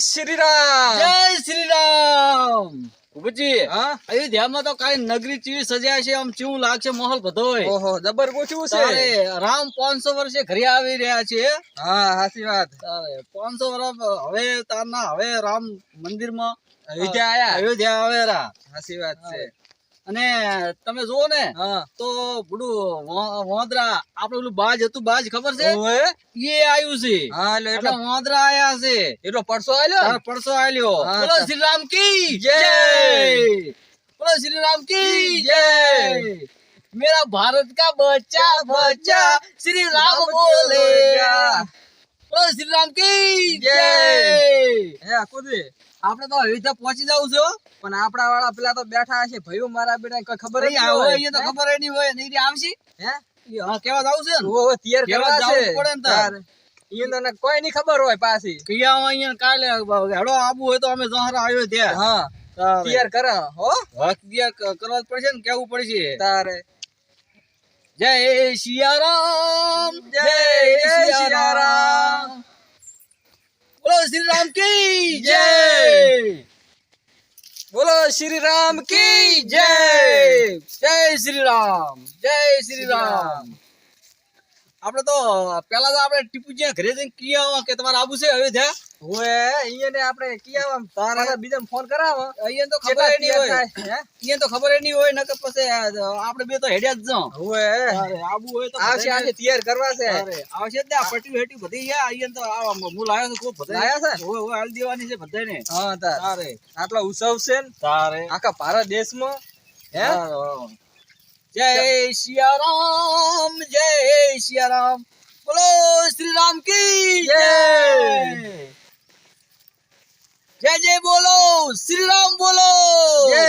શ્રી રામ જય શ્રી રામ ભૂપતજી અયોધ્યામાં તો કાંઈ નગરી ચીવી સજાય છે આમ ચેવું લાગશે મહોલ બધોય. ઓહો જબર ગોઠવું છે. રામ પાંચસો વર્ષે ઘરે આવી રહ્યા છે. હા સાચી વાત. પાંચસો વર્ષ હવે તારના હવે રામ મંદિરમાં અયોધ્યા આયા? અયોધ્યા આવે રા સાચી વાત છે. અને તમે જુઓ ને હા તો બુડું વાંદરા આપણે ઓલું બાજ હતું બાજ ખબર છે ઓવે એ આવ્યું છે હા એટલે એટલે એટલો વાંદરા આયા છે એટલો પડસો આલ્યો તાર પડસો આલ્યો હા, બોલો તો- શ્રી રામ કી જય. જય બોલો શ્રી રામ કી જય मेरा भारत का बच्चा बच्चा श्री राम बोले बोलो श्री राम की जय આપણે તો હવે ત્યાં પહોંચી જવું છે પણ આપણા વાળા પેલા તો બેઠા છે ભાઈઓ મારા બેટા કઈ ખબર નહીં હોય, તો ખબર નહીં હોય. નહીં આવશે? હે? હા કેવા જાવું છે ને? ઓહો તૈયાર કરવા છે? પડે ને તાર. તાર. ઈ તો ને કોઈ ની ખબર હોય પાછી. કયા અહીંયા? કાલે હેડો આબુ હોય તો અમે જહારા આવ્યો ત્યાં. હા. તૈયાર કરે હો. હક તૈયાર કરવા પડશે ને કેવું પડશે? તારે. જય સિયારામ જય સિયારામ. બોલો શ્રી રામ કી જય. જય! બોલો શ્રી રામ કી જય! જય શ્રી રામ જય શ્રી રામ આપણે તો પેલા તો આપણે ટીપુજીયા ઘરે જઈને ક્રિયા કે તમારે આબુ છે અયોધ્યા? ઓએ અહીંયા ને આપણે કિયાવા તારા બીજાને ફોન કરાવો. અહીંયા તો ખબર નહીં હોય. અહીંયા તો ખબર નહીં હોય નકર પછી આપણે બે તો હેડ્યા જ જાઉં ઓએ આબુ હોય તો આવશે આજે તૈયાર કરવા છે. આવશે જ ને આ પટ્યું હેટ્યું બધી યા અહીંયા તો આ હું લાયો છે ખૂબ બધા લાયા છે? ઓએ ઓએ હાલ દેવાની છે બધાને હા તાર. તારે. આટલો ઉત્સવ છે ને તારે. આખા ભારત દેશમાં હે? જય સિયારામ જય સિયારામ બોલો શ્રી રામ કી જય! જય જય બોલો શ્રી રામ બોલો. જય.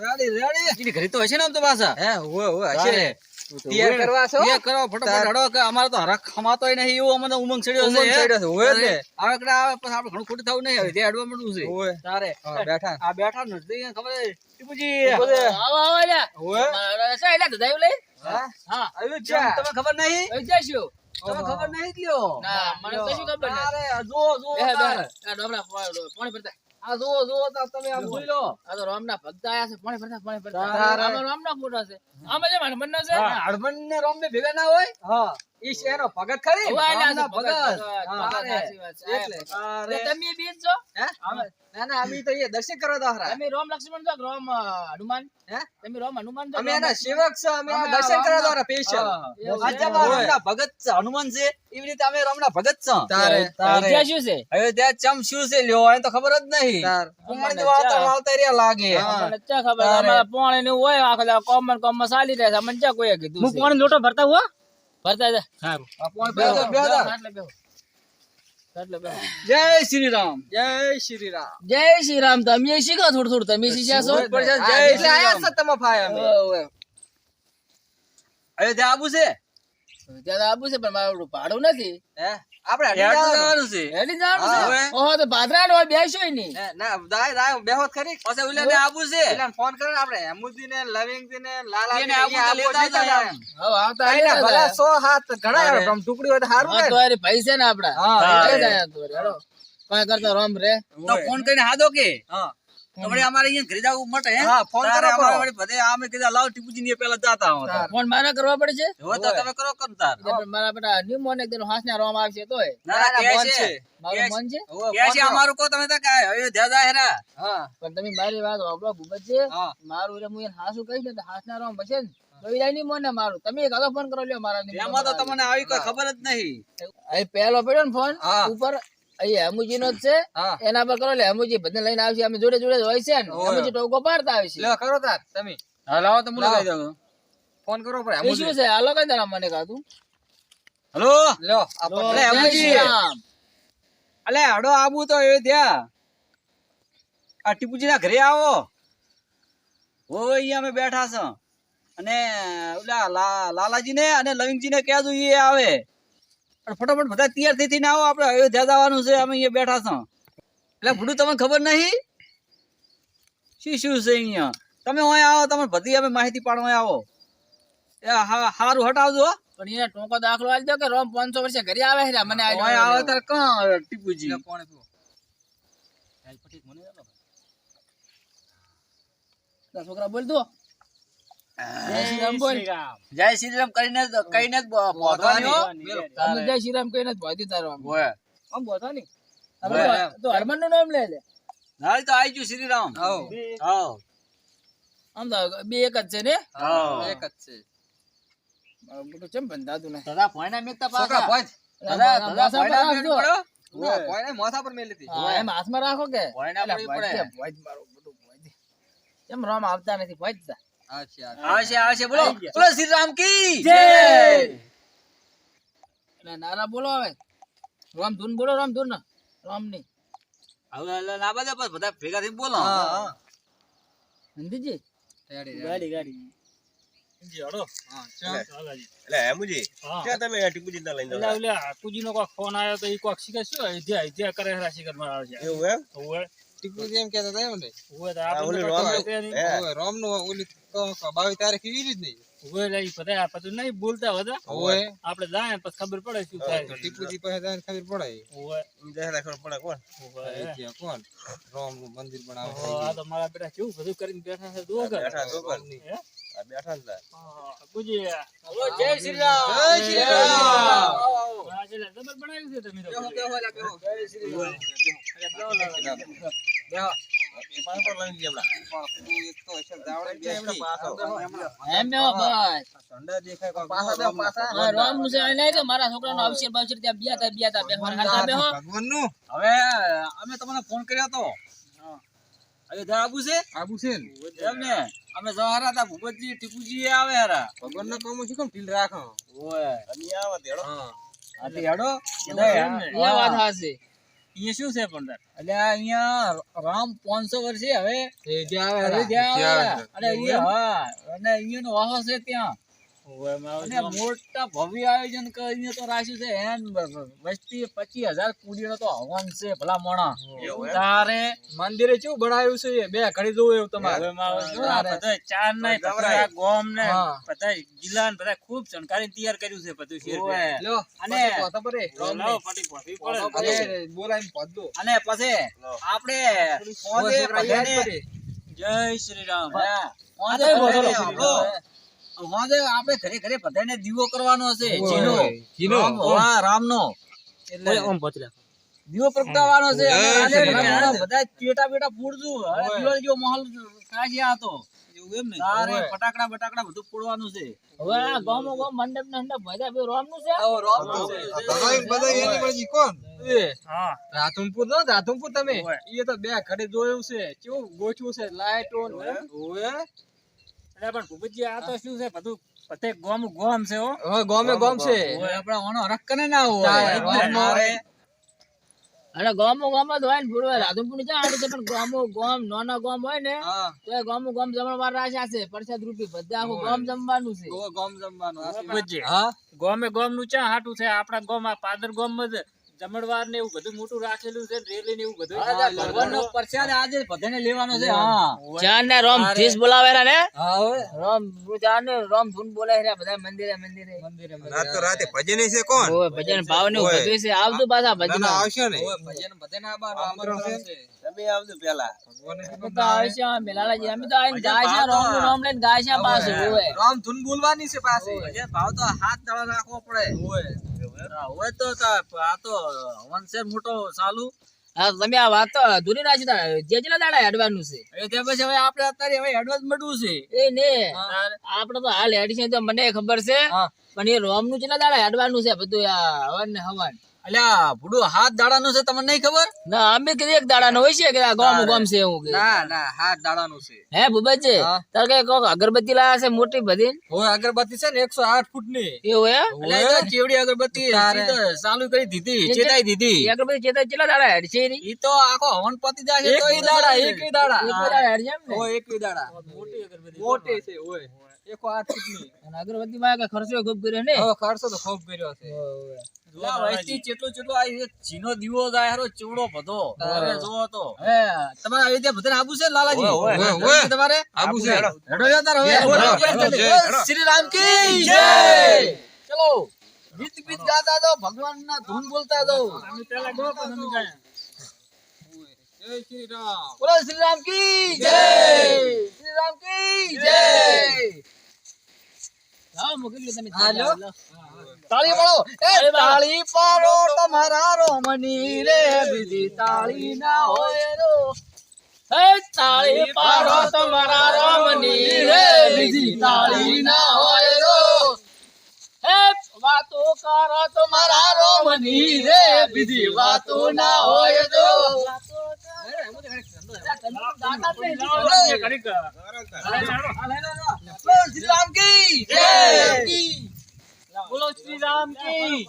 રેડી રેડી ઘરે તો હશે ને આમ તો પાછા? હે ઓએ ઓએ હશે. તૈયાર કરવા છો? તૈયાર કરો ફટાફટ હડો કે અમારે તો હરખ ખમાતોય નહીં એવું અમને ઉમંગ ચડ્યો છે ઉમંગ ચડ્યો છે, હોય ને. આવે કડા આવે પછી આપણે ઘણું ખોટું થવું નહીં હવે છે. તારે હા, બેઠા. આ બેઠા નથી ખબર? ટીપુજી. આવો આવો લઈ? હા. હા. આવ્યું છે. ખબર નહીં. ખબર નહીં જ લ્યો ના, મને કશું ખબર જુઓ બેહે, તારે. બેહે. આ ડોબલા પાણી ભરતા. આ તમે આમ જોઈ લો આ તો રામના ભક્ત આયા છે, પાણી ભરતા, પાણી ભરતા. રામના ફોટો છે. આમાં જે હનુમાનનો છે. હડમન ને રોમ ને ભેગા ના હોય હા ઈ ભગત ખરી? ભગત. એટલે. તમે બીજ છો? હે? ના ના અમે તો એ દર્શન કરવા તો હારા તમે રામ લક્ષ્મણ છો રોમ હનુમાન? હે? તમે રોમ હનુમાન છો અમે એના સેવક છે અમે અમે દર્શન કરવા તો રામના- હારા સ્પેશિયલ હા. આજે અમારા હોય. રામના ભગત છે હનુમાન છે એવી રીતે અમે રોમના ભગત છો. તારે તારે. ત્યાં શું છે? હવે ત્યાં ચમ શું છે લ્યો એને તો ખબર જ નહીં. તાર. કુંવળી આવતા આવતા રહ્યા લાગે. ચા ખબર. અમારા પાણી નું હોય આખો કોમન કોમન ચાલી રહે છે મને ચા કોઈ કીધું હું છે. લોટો ભરતા હુઆ ભરતા જા. સારું. જય શ્રી રામ જય શ્રી રામ જય શ્રી રામ તમે શીખો થોડું થોડું. તમે શીખ્યા છો. જય શ્રી રામ. તમે આબુ છે? ત્યાં તો છે પણ મારું ભાડું નથી. હે? આપણે જવાનું. જવાનું છે. હેડી જવાનું છે? ઓહો તો ભાદરા નો બેસ્યો નહીં. ના દાય દાય બેહોત ખરી. પછી ઓલા ને આબુ છે. પેલા ફોન કરે ને આપણે. હેમુજી ને લવિંગજી ને લાલા એને આબુ લેતા જાય હવે આવતા કઈ ભલા જાય. સો હાથ ઘણા. આમ ટુકડી હોય તો હારું ને. તો અરે છે ને આપડા. હા. જાય તો હેડો. કાંઈ કરતા રોમ રે. તો ફોન કરીને હાદો કે? હા. તો વળી અમારે અહીંયા ઘરે જવું મટે હે? હા, ફોન કરો, અમારે. બધે આમે કીધા લાવ ટીપુજી ને પેલા જાતા હો ફોન મારે કરવા પડે છે? હો તો તમે કરો કર તાર. એટલે મારા બેટા નિમો ને એકદમ હાંસના રોમ આવશે તોય. ના કે છે. મારું મન છે? કે છે અમારું કો તમે તો કે હવે ધ્યા હેરા. હા. પણ તમે મારી વાત વાપરો ભૂપત છે. મારું રે હું હાસુ હાસું કહીશ ને તો હાસના રોમ બસે ને. નહીં મોને મારું. તમે એક ફોન કરો લ્યો મારા એમાં તો તમને આવી કોઈ ખબર જ નહીં. અહીં પહેલો પડ્યો ને ફોન ઉપર અહીં હેમુજી નો જ છે. એના પર કરો એટલે હેમુજી બધે લઈને આવશે. અમે જોડે જોડે હોય છે ને. હેમુજી ટોકો પાડતા આવશે લ્યો કરો તાર તમે. હા લાવો તો મુલા કહી દઉં ફોન કરો પર હેમુજી. શું છે? હાલો કઈ તારા મને કાતું હલો? લો, પકડો. હેમુજી. અલે હડો આબુ તો એ ત્યાં. આ ટીપુજી ના ઘરે આવો. ઓ અહીંયા અમે બેઠા છો. અને ઓલા લા- લાલાજી ને અને લવિંગજી ને કહેજો એ આવે. અને ફટાફટ બધા તૈયાર થઈ થઈને આવો આપણે અયોધ્યા જવાનું છે અમે અહીંયા બેઠા છો. એટલે ભૂડું તમને ખબર નહીં? શું શું છે અહીંયા? તમે અહીંયા આવો તમે બધી અમે માહિતી પાડવા આવો. એ હા સારું હટાવજો. પણ એને ટોકો દાખલો આલી દો કે રોમ પાંચસો વર્ષે ઘરે આવે છે મને આવે. ત્યારે કાં આવે ટીપુજી? કોણે? તારા છોકરા બોલ જય શ્રી રામ બોલ. જય શ્રી રામ કરીને કહીને જ બોધવાની. જય શ્રી રામ કહીને જ ભોયતી તારો આમ. ઓય. આમ તો- હરમનનું નામ લે લે. નાળી તો આઈ ગયું શ્રી રામ હા હા આમ તો બે એક જ છે ને? હા એક જ છે. મોટો ચમ બંધાતું ને દાદા ફોઈના મેકતા પાકા ફોઈ દાદા, દાદા, ફોઈના ભોયને માથા પર મેલી હતી. હા, એમ હાથમાં રાખો કે. કેમ રામ આવતા નથી? ભોય જ તા. અચ્છા આવશે આવશે બોલો બોલો શ્રી રામ કી એટલે નારા બોલો હવે રામ ધૂન બોલો રામ ધૂન રામની હવે એટલે ના બધા પણ બધા ભેગા થઈને બોલો હા હા નંદીજી રેડી રેડી હા ચાલ. એટલે હેમુજી ક્યાં તમે ટીપુજી ના લઈને જાવ એવું એમ ટીપુજી કહેતા હતા એમ ને આ ઓલી રોમ હે. ઓલી તો બાવીસ તારીખ એવી જ નહીં. ઓય આપડે જાય પછી ખબર પડે શું તો થાય. ટીપુજી પાસે જાય ખબર પડે. ખબર પડે કોણ? કે કોણ? રોમનું મંદિર બનાવે આ તો મારા બેટા કેવું બધું કરીને બેઠા છે. બેઠા તો કોણ બેઠા ને હા, ગુજી. જય શ્રી રામ. જય શ્રી રામ. આ જબર બનાવ્યું છે તમે તો. બેહો, બેહો, એલા, નું અવસર બવસર ત્યાં બિયા બિયા હવે અમે તમને ફોન કર્યો હતો અયોધ્યા આબુ છે? આબુ છે ને? એમ ને? અમે જવાના હતા ભૂપતજી ટીપુજી આવે હારા. ભગવાનના કામ શું કેમ ઢીલ રાખો. ઓય. અને આવા તેડો. હા. હેડો એ વાત હાચી. અહીંયા શું છે પણ એટલે અહીંયા રામ પાંચસો વર્ષે હવે. અને અહીંયા હા અને અહીંયાનો વાહો છે ત્યાં. અને મોટા ભવ્ય આયોજન કરીને તો રાખ્યું છે. એન વસ્તી પચીસ હજાર કુડીનો તો હવન છે ભલા મોણા. તારે મંદિરે કેવું બનાવ્યું છે? બે ઘડી જોવું એવું તમારે. ચાર ને બધા ગોમ ને બધા જિલ્લા ને બધા ખૂબ શણગારીને તૈયાર કર્યું છે બધું શેર અને અને પછી આપણે. જય શ્રી રામ. બોલો. આપણો ઘરે ઘરે બધાને દીવો કરવાનો હશે. જીનો જીનો. રામ- હા રામનો. એટલે દીવો પ્રગટાવવાનો છે. બધા ફૂડશું હવે ઓય. દિવાળી જેવો માહોલ કાશી આ તો એવું એમ ને? તારે ફટાકડા બટાકડા બધું ફોડવાનું છે. હવે આ ગામો ગામ મંડપ ને મંડપ બધા બે રામનું છે. બધાય- બધાય એની પછી કોણ? એ. હા. રાધનપુર નો રાધનપુર તમે? એ તો બે ઘડી જોયું છે. કેવું ગોઠવું છે? લાઈટો એટલે પણ ભૂપતજી આ તો શું છે? બધું બધે ગોમ ગોમ છે હો. હવે ગામે ગામ છે. આપણે ઓનો હરખ ના હોય. અને ગામો ગામ જ હોય ને આડે છે? પણ ગામો ગામ નાના ગોમ હોય ને હા. તો એ ગામો ગામ જમણવાર રાખ્યા છે. પરસાદ રૂપી બધા આખું ગામ જમવાનું છે. ગો- જમવાનું. હા? ગોમે ગોમનું ચા હાટું છે? આપણા ગોમ આ પાદર ગોમમાં જ. જમણવાર ને એવું બધું મોટું રાખેલું છે રેલી ને એવું બધું. ભગવાનનો પ્રસાદ આજે બધાને લેવાનો છે હા. ચાર ને રોમ ધીસ બોલાવેલા ને? હા હવે. ચાર ને રોમ ધૂન બોલાય રહ્યા બધા મંદિરે. મંદિરે મંદિરે. રાત તો રાતે ભજન છે કોણ? ઓય ભજન ભાવ ને બધું છે. આવતું પાછા ભજન આવશે ને ઓય, ભજન ભજન આમંત્રણ છે. છે. તમે આવજો પેલા. ભગવાને તો આવશે અમે અમે તો આઈને ગાય છે રામ લઈને ઓય. રામ ધૂન બોલવાની છે પાસે ભજન ભાવ તો હાથ દાડા રાખવો પડે. ઓય. હોય તો આ તો હવન છે મોટો ચાલુ તમે આ વાત અધૂરી રાખી તા. જે દાડા હેડવાનું છે. એ ત્યાં પછી હવે આપણે અત્યારે હવે એડવાન્સ મળવું છે. એ ને આપડે તો હાલ હેડી છે તો મને ખબર છે. પણ એ રોમનું કેટલા દાડા હેડવાનું છે બધું આ હવન ને હવન. અલ્યા ભૂડું હાથ દાડાનું છે તમને નહીં ખબર? ના અમે કીધું એક દાડા હોય છે કે આ ગામ ગામ છે એવું ના ના હાથ દાડાનું છે. હે ભૂપતજી તાર કઈ કોક અગરબત્તી લાયા છે મોટી બધી? અગરબત્તી છે ને એકસો આઠ ફૂટની એવું હે ચેવડી અગરબત્તી ચાલુ કરી દીધી ચેતાઈ દીધી. અગરબત્તી ચેતા ચેલા દાડા હેડ છે ઈ તો આખો હવન પતી જાય તો એકવી દાડા એક દાડા. એક દાડા હેડ છે એમ ને? ઓય એકવી દાડા. મોટી અગરબત્તી. મોટી છે એકસો આઠની અને અગરબત્તી માં કે ખર્ચો ખૂબ કર્યો ને? હવે ખર્ચો તો ખૂબ કર્યો છે. લા વયસથી ચેટલો ચેટલો આ એક ચીનો દીવો જાય હારો ચૂડો બધો. અરે જો તો હે તમારે આવી રીતે બધાને આબુ છે લાલાજી? ઓય, ઓય. તમારે? આબુ છે. હેડો જા તાર હવે. શ્રી રામ. કી જય. ચલો ગીત ગીત ગાતા દો ભગવાન ના ધૂન બોલતા દો અમે પેલા ગો પણ અમે ગયા જય શ્રી રામ. બોલો શ્રી રામ કી જય. શ્રી રામ કી જય. તાળી પાડો એ તાળી પાડો તમારા રોમની રે બીજી તાળી ના હોય રો. એ તાળી પાડો તમારા રોમની રે બીજી તાળી ના હોય રો. હે વાતો કરો તમારા રોમની રે બીજી વાતો ના હોય તો શ્રી રામ કી જય બોલો શ્રી રામ કી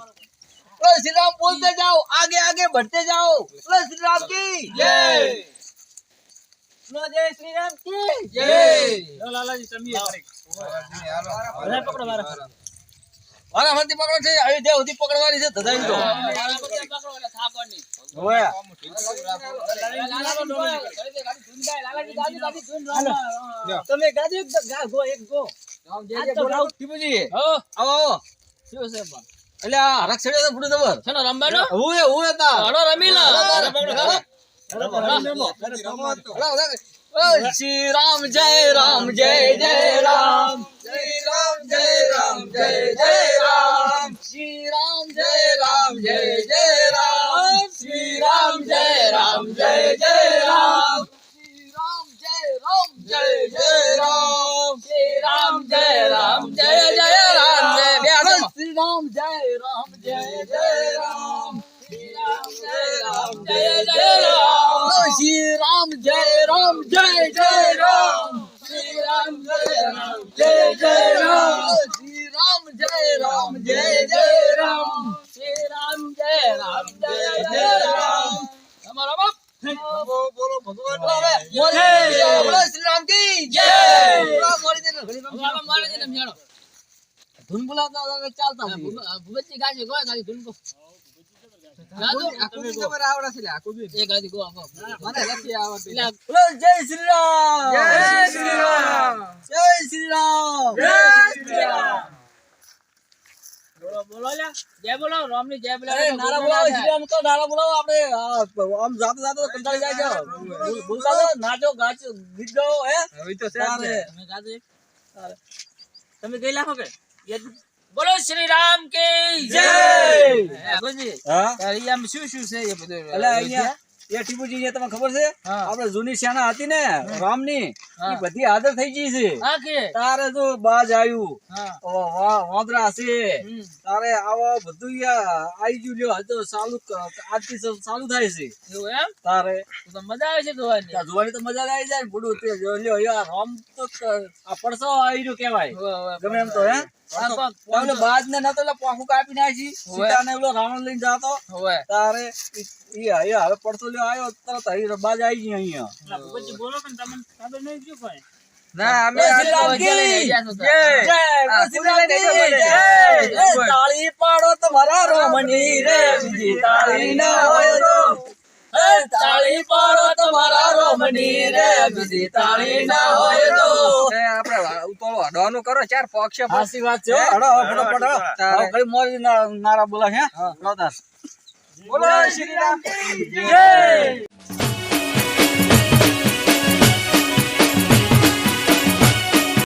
बोलो श्री राम बोलते जाओ आगे आगे बढ़ते जाओ बोलो श्री राम की जय बोलो जय श्री राम की जय લો લાલાજી તમે ઘડીક. બધા પકડો મારા મારા હાથથી પકડો છે અયોધ્યા સુધી પકડવાની છે ધધાવી તો મારા પકડો એટલે થાકો નહીં હોયા તમે ગાજો એક ગા ગો એક ગો. ટીપુજી. આવો આવો. એટલે આ હરખ છેડ્યો તો પૂરું ખબર છે ને તા હું રામ જય જય રામ શ્રી રામ જય રામ જય જય રામ શ્રી રામ જય રામ જય જય રામ. શ્રી રામ જય રામ જય જય રામ. શ્રી રામ જય રામ જય જય રામ. શ્રી રામ જય રામ જય જય રામ જય બે હાથમાં. શ્રી રામ જય રામ જય જય રામ શ્રી રામ જય રામ જય જય રામ શ્રી રામ જય રામ જય જય રામ શ્રી રામ જય રામ જય જય રામ શ્રી રામ જય રામ જય જય રામ શ્રી રામ જય રામ જય જય રામ તમારા બાપ બોલો ભગવાન બોલો શ્રી ધૂન બોલાવતા ચાલતા ભૂપતજી ધૂન ગાજો આકુબી તમારે આવડે છે લે આકુબી એ ગાદી ગો આપો મને નથી આવડતી એટલે બોલો જય શ્રી રામ. જય શ્રી રામ જય શ્રી રામ જય શ્રી રામ બોલો બોલો લ્યા. જય બોલો રામની જય બોલો. નારા બોલાવો શ્રી રામ તો નારા બોલાવો આપણે. આમ જાતે જાતે કંટાળી જાય છો. બોલતા રહો, નાચો ગાચો ગીત ગાઓ હે? તારે. તમે ગાજો એક. તમે ગઈ લાખો કે? બોલો શ્રી રામ કી જય! હે, તારે આમ શું શું છે એ બધું? એટલે અહીંયા એ ટીપુજી જે તમને ખબર છે. આપણે જૂની શ્યાના હતી ને રામની હા. બધી આદર થઈ ગઈ છે. તારે તો બાજ આવ્યું. વાંદરા છે. તારે આવા બધું આવી ગયું લ્યો તો ચાલુ આજથી ચાલુ થાય છે. એવું એમ? તારે. મજા આવે છે જોવાની. જોવાની તો મજા આવી જાય લ્યો યાર રામ તો આ પડસો આવી રહ્યું કેવાય. ગમે એમ તો હે? બાજ ને નતો પાખું કાપી નાખી. સીતા ને ઓલો રાવણ લઈને જાતો. તારે ઈ- ઈ ઈ હવે પડતો લ્યો આવ્યો તરત અહીં બાજ આવી ગઈ અહીંયા. બોલો કે તમને ખબર નહીં શું કોઈ ના અમે શ્રી રામ કી જય. જય શ્રી રામ કી જય. એ તાળી પાડો તમારા રોમની રે બીજી તાળી ના હોય તો તાળી પાડો તમારા રોમની રે બીજી તાળી ના હોય તો. આપણે ઉતોળો અડવાનું કરો ચાર પક્ષ હાસી વાત છે હડો ફટાફટ હવે કઈ મોરી નારા બોલા હે? લોદાસ બોલો શ્રી રામ. જય!